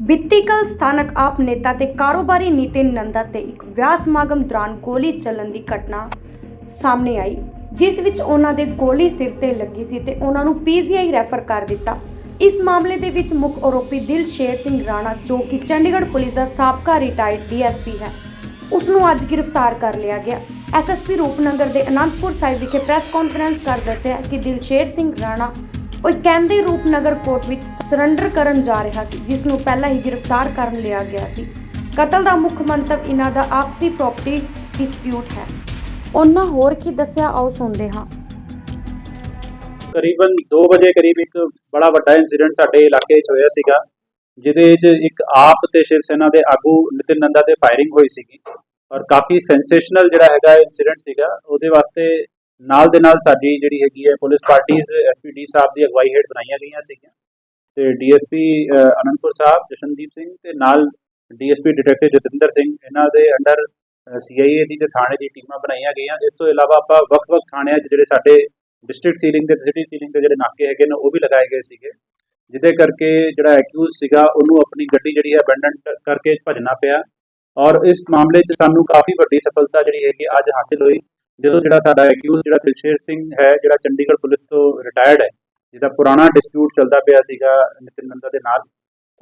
ਬੀਤੀ ਕੱਲ੍ਹ ਸਥਾਨਕ ਆਪ ਨੇਤਾ ਤੇ ਕਾਰੋਬਾਰੀ ਨਿਤਿਨ ਨੰਦਾ ਤੇ ਇੱਕ ਵਿਆਹ ਸਮਾਗਮ ਦੌਰਾਨ ਗੋਲੀ ਚੱਲਣ ਦੀ ਘਟਨਾ ਸਾਹਮਣੇ ਆਈ, ਜਿਸ ਵਿੱਚ ਉਹਨਾਂ ਦੇ ਗੋਲੀ ਸਿਰ ਤੇ ਲੱਗੀ ਸੀ ਤੇ ਉਹਨਾਂ ਨੂੰ ਪੀਜੀਆਈ ਰੈਫਰ ਕਰ ਦਿੱਤਾ। ਇਸ ਮਾਮਲੇ ਦੇ ਵਿੱਚ ਮੁੱਖ ਆਰੋਪੀ ਦਿਲਸ਼ੇਰ ਸਿੰਘ ਰਾਣਾ, ਜੋ ਕਿ ਚੰਡੀਗੜ੍ਹ ਪੁਲਿਸ ਦਾ ਸਾਬਕਾ ਰਿਟਾਇਰਡ ਡੀਐਸਪੀ ਹੈ ਉਸ ਨੂੰ ਅੱਜ ਗ੍ਰਿਫਤਾਰ ਕਰ ਲਿਆ ਗਿਆ। ਐਸਐਸਪੀ ਰੂਪਨਗਰ ਦੇ ਅਨੰਦਪੁਰ ਸਾਹਿਬ ਵਿਖੇ ਪ੍ਰੈਸ ਕਾਨਫਰੰਸ ਕਰ ਦੱਸਿਆ ਕਿ ਦਿਲਸ਼ੇਰ ਸਿੰਘ ਰਾਣਾ ਉਹ ਕਹਿੰਦੇ ਰੂਪਨਗਰ ਕੋਰਟ ਵਿੱਚ ਸਰੈਂਡਰ ਕਰਨ ਜਾ ਰਿਹਾ ਸੀ ਜਿਸ ਨੂੰ ਪਹਿਲਾਂ ਹੀ ਗ੍ਰਿਫਤਾਰ ਕਰਨ ਲਿਆ ਗਿਆ ਸੀ। ਕਤਲ ਦਾ ਮੁੱਖ ਮੰਤਵ ਇਹਨਾਂ ਦਾ ਆਪਸੀ ਪ੍ਰਾਪਰਟੀ ਡਿਸਪਿਊਟ ਹੈ। ਉਹਨਾਂ ਹੋਰ ਕੀ ਦੱਸਿਆ, ਆਓ ਸੁਣਦੇ ਹਾਂ। ਕਰੀਬਨ 2 ਵਜੇ ਕਰੀਬ ਇੱਕ ਬੜਾ ਵੱਡਾ ਇਨਸੀਡੈਂਟ ਸਾਡੇ ਇਲਾਕੇ 'ਚ ਹੋਇਆ ਸੀਗਾ, ਜਿਹਦੇ 'ਚ ਇੱਕ ਆਪ ਤੇ ਸ਼ਿਵ ਸੈਨਾ ਦੇ ਆਗੂ ਨਿਤਿਨ ਨੰਦਾ ਤੇ ਫਾਇਰਿੰਗ ਹੋਈ ਸੀਗੀ। ਔਰ ਕਾਫੀ ਸੈਂਸੇਸ਼ਨਲ ਜਿਹੜਾ ਹੈਗਾ ਇਨਸੀਡੈਂਟ ਸੀਗਾ, ਉਹਦੇ ਵਾਸਤੇ ਨਾਲ ਦੇ ਨਾਲ ਸਾਡੀ ਜਿਹੜੀ ਹੈਗੀ ਹੈ ਪੁਲਿਸ ਪਾਰਟੀਜ਼ ਐਸਪੀਡੀ ਸਾਹਿਬ ਦੀ ਅਗਵਾਈ ਹੇਠ ਬਣਾਈਆਂ ਗਈਆਂ ਸੀਗੀਆਂ। ਤੇ ਡੀਐਸਪੀ ਅਨੰਦਪੁਰ ਸਾਹਿਬ, ਜਸ਼ਨਦੀਪ ਸਿੰਘ ਤੇ ਨਾਲ ਡੀਐਸਪੀ ਡਿਟੈਕਟਿਵ ਜਤਿੰਦਰ ਸਿੰਘ, ਇਹਨਾਂ ਦੇ ਅੰਡਰ ਸੀਆਈਏ ਦੀ ਤੇ ਥਾਣੇ ਦੀ ਟੀਮਾਂ ਬਣਾਈਆਂ ਗਈਆਂ। ਇਸ ਤੋਂ ਇਲਾਵਾ ਆਪਾਂ ਵੱਖ-ਵੱਖ ਥਾਣਿਆਂ 'ਚ ਜਿਹੜੇ ਸਾਡੇ ਡਿਸਟ੍ਰਿਕਟ ਸੀਲਿੰਗ ਤੇ ਸਿਟੀ ਸੀਲਿੰਗ ਦੇ ਜਿਹੜੇ ਨਾਕੇ ਹੈਗੇ ਨੇ, ਉਹ ਵੀ ਲਗਾਏ ਗਏ ਸੀਗੇ। ਜਿਹਦੇ ਕਰਕੇ ਜਿਹੜਾ ਐਕਿਊਜ਼ ਸੀਗਾ, ਉਹਨੂੰ ਆਪਣੀ ਗੱਡੀ ਜਿਹੜੀ ਹੈ ਅਬੈਂਡਨ ਕਰਕੇ ਭੱਜਣਾ ਪਿਆ। ਔਰ ਇਸ ਮਾਮਲੇ 'ਚ ਸਾਨੂੰ ਕਾਫੀ ਵੱਡੀ ਸਫਲਤਾ ਜਿਹੜੀ ਹੈਗੀ ਅੱਜ ਹਾਸਿਲ ਹੋਈ। ਜਦੋਂ ਜਿਹੜਾ ਸਾਡਾ ਐਕਿਊਜ਼ ਜਿਹੜਾ ਦਿਲਸ਼ੇਰ ਸਿੰਘ ਹੈ, ਜਿਹੜਾ ਚੰਡੀਗੜ੍ਹ ਪੁਲਿਸ ਤੋਂ ਰਿਟਾਇਰਡ ਹੈ, ਜਿਹਦਾ ਪੁਰਾਣਾ ਡਿਸਪਿਊਟ ਚੱਲਦਾ ਪਿਆ ਸੀਗਾ ਨਿਤਿਨ ਨੰਦਾ ਦੇ ਨਾਲ,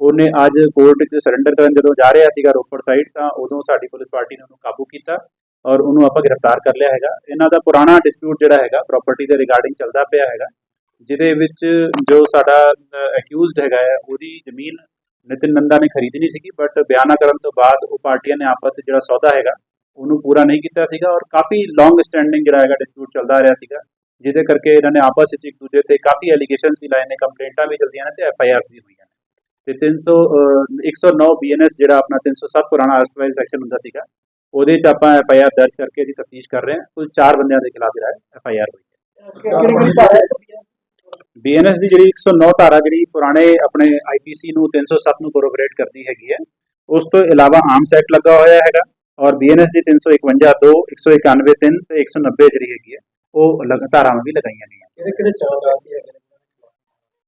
ਉਹਨੇ ਅੱਜ ਕੋਰਟ 'ਚ ਸਰੈਂਡਰ ਕਰਨ ਜਦੋਂ ਜਾ ਰਿਹਾ ਸੀਗਾ ਰੋਪੜ ਸਾਈਡ ਤਾਂ ਉਦੋਂ ਸਾਡੀ ਪੁਲਿਸ ਪਾਰਟੀ ਨੇ ਉਹਨੂੰ ਕਾਬੂ ਕੀਤਾ ਔਰ ਉਹਨੂੰ ਆਪਾਂ ਗ੍ਰਿਫਤਾਰ ਕਰ ਲਿਆ ਹੈਗਾ। ਇਹਨਾਂ ਦਾ ਪੁਰਾਣਾ ਡਿਸਪਿਊਟ ਜਿਹੜਾ ਹੈਗਾ ਪ੍ਰਾਪਰਟੀ ਦੇ ਰਿਗਾਰਡਿੰਗ ਚੱਲਦਾ ਪਿਆ ਹੈਗਾ, ਜਿਹਦੇ ਵਿੱਚ ਜੋ ਸਾਡਾ ਅਕਿਊਜ਼ਡ ਹੈਗਾ ਹੈ, ਉਹਦੀ ਜ਼ਮੀਨ ਨਿਤਿਨ ਨੰਦਾ ਨੇ ਖਰੀਦਣੀ ਸੀਗੀ ਬਟ ਬਿਆਨਾ ਕਰਨ ਤੋਂ ਬਾਅਦ ਉਹ ਪਾਰਟੀਆਂ ਨੇ ਆਪਸ ਵਿੱਚ ਜਿਹੜਾ ਸੌਦਾ ਹੈਗਾ ਉਹਨੂੰ ਪੂਰਾ ਨਹੀਂ ਕੀਤਾ ਸੀਗਾ ਔਰ ਕਾਫੀ ਲੌਂਗ ਸਟੈਂਡਿੰਗ ਜਿਹੜਾ ਹੈਗਾ ਡਿਸਪਿਊਟ ਚੱਲਦਾ ਰਿਹਾ ਸੀਗਾ, ਜਿਹਦੇ ਕਰਕੇ ਇਹਨਾਂ ਨੇ ਆਪਸ ਵਿੱਚ ਇੱਕ ਦੂਜੇ ਤੇ ਕਾਫੀ ਐਲੀਗੇਸ਼ਨਸ ਵੀ ਲਾਏ ਨੇ ਕੰਪਲੇਂਟਾਂ ਵੀ ਚਲਦੀਆਂ ਨੇ ਤੇ ਐਫ ਆਈ ਆਰ ਵੀ ਹੋਈਆਂ ਨੇ। ਤੇ 300 109 ਬੀਐਨਐਸ ਜਿਹੜਾ ਆਪਣਾ 307 ਪੁਰਾਣਾ ਅਰਸਟਵਾਈਲ ਸੈਕਸ਼ਨ ਹੁੰਦਾ ਸੀਗਾ, ਉਹਦੇ 'ਚ ਆਪਾਂ ਐਫ ਆਈ ਆਰ ਦਰਜ ਕਰਕੇ ਇਹਦੀ ਤਫਤੀਸ਼ ਕਰ ਰਹੇ ਹਾਂ। ਕੁੱਲ 4 ਬੰਦਿਆਂ ਦੇ ਖਿਲਾਫ ਜਿਹੜਾ ਐਫ ਆਈ ਆਰ ਹੋਈ ਹੈ। ਬੀਐਨਐਸ ਦੀ ਜਿਹੜੀ 109 ਧਾਰਾ ਜਿਹੜੀ ਪੁਰਾਣੇ ਆਪਣੇ ਆਈਪੀਸੀ ਨੂੰ 307 ਨੂੰ ਕੋਰੋਬਰੇਟ ਕਰਦੀ ਹੈਗੀ ਹੈ, ਉਸ ਤੋਂ ਇਲਾਵਾ ਆਰਮਸ ਐਕਟ ਲੱਗਾ ਹੋਇਆ ਹੈਗਾ। ਔਰ ਬੀਐਨਐਸ ਦੀ 351 2 191 3 ਤੇ 190 ਜਿਹੜੀ ਹੈਗੀ ਹੈ ਉਹ ਲਗ- ਧਾਰਾਵਾਂ ਵੀ ਲਗਾਈਆਂ ਗਈਆਂ। ਕਿਹੜੇ ਕਿਹੜੇ ਚਾਰ ਰਾਤੀ ਹੈਗੇ ਨੇ?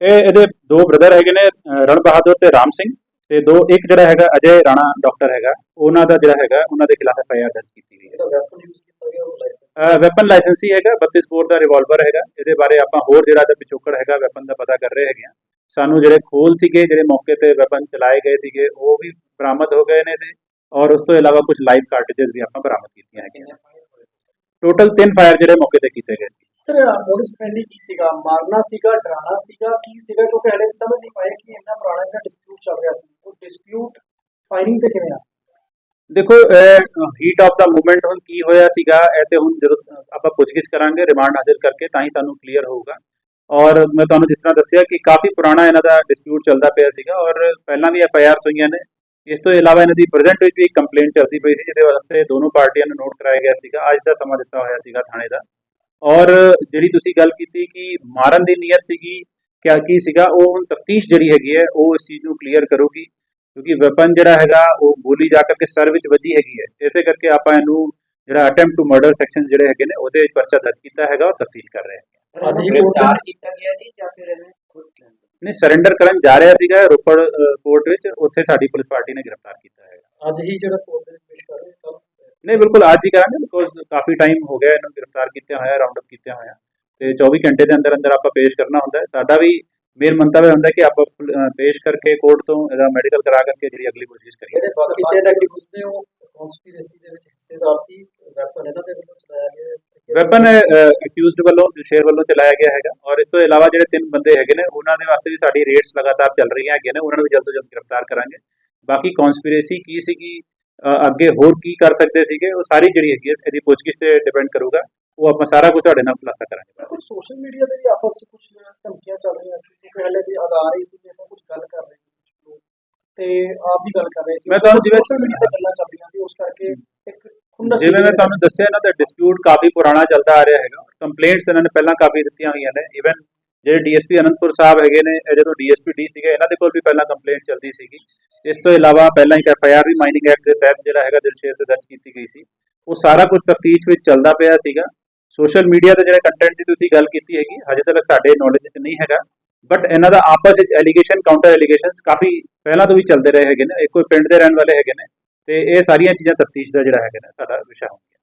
ਇਹ ਇਹਦੇ ਦੋ ਬ੍ਰਦਰ ਹੈਗੇ ਨੇ ਰਣ ਬਹਾਦਰ ਤੇ ਰਾਮ ਸਿੰਘ ਤੇ ਦੋ ਇੱਕ ਜਿਹੜਾ ਹੈਗਾ ਅਜੇ ਰਾਣਾ ਡਾਕਟਰ ਹੈਗਾ ਉਹਨਾਂ ਦਾ ਜਿਹੜਾ ਹੈਗਾ ਉਹਨਾਂ ਦੇ ਖਿਲਾਫ ਐਫ ਆਈ ਆਰ ਦਰਜ ਕੀਤੀ ਗਈ ਹੈ। ਇਹਦਾ ਵੈਪਨ ਲਾਇਸੈਂਸ ਹੀ ਹੈਗਾ 32 ਬੋਰ ਦਾ ਰਿਵਾਲਵਰ ਹੈਗਾ ਇਹਦੇ ਬਾਰੇ ਆਪਾਂ ਹੋਰ ਜਿਹੜਾ ਇਹਦਾ ਪਿਛੋਕੜ ਹੈਗਾ ਵੈਪਨ ਦਾ ਪਤਾ ਕਰ ਰਹੇ ਹੈਗੇ ਆ ਸਾਨੂੰ ਜਿਹੜੇ ਖੋਲ ਸੀਗੇ ਜਿਹੜੇ ਮੌਕੇ ਤੇ ਵੈਪਨ ਚਲਾਏ ਗਏ ਸੀਗੇ ਉਹ ਵੀ ਬਰਾਮਦ ਹੋ ਗਏ ਨੇ ਤੇ ਔਰ ਉਸ ਤੋਂ ਇਲਾਵਾ ਕੁਝ ਲਾਈਵ ਕਾਰਟ੍ਰਿਜਸ ਵੀ ਆਪਾਂ ਬਰਾਮਦ ਕੀਤੀਆਂ ਹੈਗੀਆਂ। ਟੋਟਲ 3 ਫਾਇਰ ਜਿਹੜੇ ਮੌਕੇ ਤੇ ਕੀਤੇ ਗਏ ਸੀ। ਸਰ ਮੋਡਸ ਫ੍ਰੈਂਡਲੀ ਕੀ ਸੀਗਾ? ਮਾਰਨਾ ਸੀਗਾ ਡਰਾਣਾ ਸੀਗਾ ਕੀ ਸੀਗਾ? ਕਿਉਂਕਿ ਹਲੇ ਸਮਝ ਨਹੀਂ ਪਾਇਆ ਕਿ ਇੰਨਾ ਪੁਰਾਣਾ ਜਿਹੜਾ ਡਿਸਪਿਊਟ ਚੱਲ ਰਿਹਾ ਸੀ। ਉਹ ਡਿਸਪਿਊਟ ਫਾਇਰਿੰਗ ਤੇ ਕਿਵੇਂ ਆ? ਦੇਖੋ ਹੀਟ ਆਫ ਦਾ ਮੂਵਮੈਂਟ ਹੁਣ ਕੀ ਹੋਇਆ ਸੀਗਾ ਇਹ ਤੇ ਹੁਣ ਜਦੋਂ ਆਪਾਂ ਪੁੱਛਗਿੱਛ ਕਰਾਂਗੇ ਰਿਮਾਂਡ ਹਾਜ਼ਰ ਕਰਕੇ ਤਾਂ ਹੀ ਸਾਨੂੰ ਕਲੀਅਰ ਹੋਊਗਾ। ਔਰ ਮੈਂ ਤੁਹਾਨੂੰ ਜਿਸ ਤਰ੍ਹਾਂ ਦੱਸਿਆ ਕਿ ਕਾਫੀ ਪੁਰਾਣਾ ਇਹਨਾਂ ਦਾ ਡਿਸਪਿਊਟ ਚੱਲਦਾ ਪਿਆ ਸੀਗਾ ਔਰ ਪਹਿਲਾਂ ਵੀ ਐਫ ਆਈ ਆਰ ਹੋਈਆਂ ਨੇ। ਇਸ ਤੋਂ ਇਲਾਵਾ ਇਹਨਾਂ ਦੀ ਪ੍ਰੈਜ਼ੈਂਟ ਵਿੱਚ ਵੀ ਇੱਕ ਕੰਪਲੇਂਟ ਚੱਲਦੀ ਪਈ ਸੀ, ਜਿਹਦੇ ਵਾਸਤੇ ਦੋਨੋਂ ਪਾਰਟੀਆਂ ਨੂੰ ਨੋਟ ਕਰਾਇਆ ਗਿਆ ਸੀਗਾ। ਅੱਜ ਦਾ ਸਮਾਂ ਦਿੱਤਾ ਹੋਇਆ ਸੀਗਾ ਥਾਣੇ ਦਾ। ਔਰ ਜਿਹੜੀ ਤੁਸੀਂ ਗੱਲ ਕੀਤੀ ਕਿ ਮਾਰਨ ਦੀ ਨੀਅਤ ਸੀਗੀ, ਕਿਆ ਕੀ ਸੀਗਾ, ਉਹ ਹੁਣ ਤਫਤੀਸ਼ ਜਿਹੜੀ ਹੈਗੀ ਹੈ, ਉਹ ਇਸ ਚੀਜ਼ ਨੂੰ ਕਲੀਅਰ ਕਰੂਗੀ। ਕਿਉਂਕਿ ਵੈਪਨ ਜਿਹੜਾ ਹੈਗਾ, ਉਹ ਗੋਲੀ ਜਾ ਕਰਕੇ ਸਰ ਵਿੱਚ ਵੱਜੀ ਹੈਗੀ ਹੈ। ਇਸੇ ਕਰਕੇ ਆਪਾਂ ਇਹਨੂੰ ਜਿਹੜਾ ਅਟੈਂਪਟ ਟੂ ਮਰਡਰ ਸੈਕਸ਼ਨ ਜਿਹੜੇ ਹੈਗੇ ਨੇ, ਉਹਦੇ ਵਿੱਚ ਪਰਚਾ ਦਰਜ ਕੀਤਾ ਹੈਗਾ ਔਰ ਤਫਤੀਸ਼ ਕਰ ਰਹੇ ਹਾਂ। ਅੱਜ ਗ੍ਰਿਫਤਾਰ ਕੀਤਾ ਗਿਆ ਜੀ ਜਾਂ ਫਿਰ ਇਹਨੇ ਨਹੀਂ ਸਰੈਂਡਰ ਕਰਨ ਜਾ ਰਿਹਾ ਸੀਗਾ ਰੋਪੜ ਕੋਰਟ ਵਿੱਚ ਉੱਥੇ ਸਾਡੀ ਪੁਲਿਸ ਪਾਰਟੀ ਨੇ ਗ੍ਰਿਫਤਾਰ ਕੀਤਾ ਹੈਗਾ। ਅੱਜ ਹੀ ਜਿਹੜਾ ਕੋਰਟ ਦੇ ਵਿੱਚ ਪੇਸ਼ ਕਰ ਰਹੇ ਕੱਲ ਨਹੀਂ ਬਿਲਕੁਲ ਅੱਜ ਹੀ ਕਰਾਂਗੇ ਬਿਕੋਜ਼ ਕਾਫੀ ਟਾਈਮ ਹੋ ਗਿਆ ਇਹਨੂੰ ਗ੍ਰਿਫਤਾਰ ਕੀਤੇ ਹੋਇਆ ਰਾਉਂਡ ਅਪ ਕੀਤੇ ਹੋਇਆ। ਤੇ 24 ਘੰਟੇ ਦੇ ਅੰਦਰ ਅੰਦਰ ਆਪਾਂ ਪੇਸ਼ ਕਰਨਾ ਹੁੰਦਾ ਹੈ। ਸਾਡਾ ਵੀ ਮੇਨ ਮੰਤਵ ਹੁੰਦਾ ਕਿ ਆਪਾਂ ਪੇਸ਼ ਕਰਕੇ ਕੋਰਟ ਤੋਂ ਇਹਦਾ ਮੈਡੀਕਲ ਕਰਾ ਕਰਕੇ ਜਿਹੜੀ ਅਗਲੀ ਕੋਸ਼ਿਸ਼ ਕਰੀਏ। ਜਿਹੜੇ ਬਾਕੀ ਤਿੰਨ ਐਗਰੀਮੈਂਟਸ ਨੇ ਉਹ ਕਨਸਪੀਰੇਸੀ ਦੇ ਵਿੱਚ ਹਿੱਸੇਦਾਰ ਸੀ ਵੈਪਨ ਇਹਨਾਂ ਦੇ ਵੱਲੋਂ ਚਲਾਇਆ ਗਿਆ ਹੈ। ਵੈਪਨ ਅਕਿਊਜ਼ਡ ਵੱਲੋਂ ਸ਼ੇਰ ਵੱਲੋਂ ਚਲਾਇਆ ਗਿਆ ਹੈਗਾ। ਔਰ ਇਸ ਤੋਂ ਇਲਾਵਾ ਜਿਹੜੇ ਤਿੰਨ ਬੰਦੇ ਹੈਗੇ ਨੇ ਉਹਨਾਂ ਦੇ ਵਾਸਤੇ ਵੀ ਸਾਡੀ ਰੇਟਸ ਲਗਾਤਾਰ ਚੱਲ ਰਹੀਆਂ ਹੈਗੀਆਂ ਨੇ। ਉਹਨਾਂ ਨੂੰ ਵੀ ਜਲਦ ਤੋਂ ਜਲਦ ਗ੍ਰਿਫਤਾਰ ਕਰਾਂਗੇ। ਬਾਕੀ ਕਨਸਪੀਰੇਸੀ ਕੀ ਸੀਗੀ ਅੱਗੇ ਹੋਰ ਕੀ ਕਰ ਸਕਦੇ ਸੀਗੇ ਉਹ ਸਾਰੀ ਜਿਹੜੀ ਹੈਗੀ ਹੈ ਇਹਦੀ ਪੁੱਛਗਿੱਛ ਤੇ ਡਿਪੈਂਡ ਕਰੂਗਾ। ਉਹ ਆਪਾਂ ਸਾਰਾ ਕੁਝ ਤੁਹਾਡੇ ਨਾਲ ਖੁਲਾਸਾ ਕਰਾਂਗੇ। ਸੋਸ਼ਲ ਮੀਡੀਆ ਤੇ ਵੀ ਆਪਸ ਵਿੱਚ ਕੁਝ ਧਮਕੀਆਂ ਚੱਲ ਰਹੀਆਂ ਸੀ? ਕਿ ਪਹਿਲੇ ਵੀ ਆਧਾਰ ਹੀ ਸੀ ਕਿ ਕੁਝ ਗੱਲ ਕਰ ਰਹੇ ਸੀ। ਤੇ ਆਪ ਵੀ ਗੱਲ ਕਰ ਰਹੇ ਸੀ। ਮੈਂ ਤੁਹਾਨੂੰ ਜਿਵੇਂ- ਸੋਸ਼ਲ ਮੀਡੀਆ ਤੇ ਗੱਲਾਂ ਚੱਲ ਰਹੀਆਂ ਸੀ ਉਸ ਕਰਕੇ ਜਿਵੇਂ ਮੈਂ ਤੁਹਾਨੂੰ ਦੱਸਿਆ ਇਹਨਾਂ ਦਾ ਡਿਸਪਿਊਟ ਕਾਫੀ ਪੁਰਾਣਾ ਚੱਲਦਾ ਆ ਰਿਹਾ ਹੈਗਾ। ਕੰਪਲੇਂਟਸ ਇਹਨਾਂ ਨੇ ਪਹਿਲਾਂ ਕਾਫੀ ਦਿੱਤੀਆਂ ਹੋਈਆਂ ਨੇ। ਇਵਨ ਜਿਹੜੇ ਡੀਐਸਪੀ ਅਨੰਦਪੁਰ ਸਾਹਿਬ ਹੈਗੇ ਨੇ ਜਦੋਂ ਡੀਐਸਪੀ ਡੀ ਸੀਗੇ ਇਹਨਾਂ ਦੇ ਕੋਲ ਵੀ ਪਹਿਲਾਂ ਕੰਪਲੇਂਟ ਚੱਲਦੀ ਸੀਗੀ। ਇਸ ਤੋਂ ਇਲਾਵਾ ਪਹਿਲਾਂ ਇੱਕ ਐਫਆਈਆਰ ਵੀ ਮਾਈਨਿੰਗ ਐਕਟ ਦੇ ਤਹਿਤ ਜਿਹੜਾ ਹੈਗਾ ਦਿਲਸ਼ੇਰ ਤੇ ਦਰਜ ਕੀਤੀ ਗਈ ਸੀ। ਉਹ ਸਾਰਾ ਕੁਝ ਤਫਤੀਸ਼ ਵਿੱਚ ਚੱਲਦਾ ਪਿਆ ਸੀਗਾ। ਸੋਸ਼ਲ ਮੀਡੀਆ ਤੇ ਜਿਹੜੇ ਕੰਟੈਂਟ ਦੀ ਤੁਸੀਂ ਗੱਲ ਕੀਤੀ ਹੈਗੀ ਹਜੇ ਤੱਕ ਸਾਡੇ ਨੌਲੇਜ 'ਚ ਨਹੀਂ ਹੈਗਾ। ਬਟ ਇਹਨਾਂ ਦਾ ਆਪਸ ਵਿੱਚ ਐਲੀਗੇਸ਼ਨ ਕਾਊਂਟਰ ਐਲੀਗੇਸ਼ਨਸ ਕਾਫੀ ਪਹਿਲਾਂ ਤੋਂ ਵੀ ਚੱਲਦੇ ਰਹੇ ਹੈਗੇ ਨੇ। ਇਹ ਕੋਈ ਪਿੰਡ ਦੇ ਰਹਿਣ ਵਾਲੇ ਹੈਗੇ ਨੇ। ਤੇ ਇਹ ਸਾਰੀਆਂ ਚੀਜ਼ਾਂ ਤਫਤੀਸ਼ ਦਾ ਜਿਹੜਾ ਹੈਗਾ ਨਾ ਸਾਡਾ ਵਿਸ਼ਾ ਹੋਣਗੀਆਂ।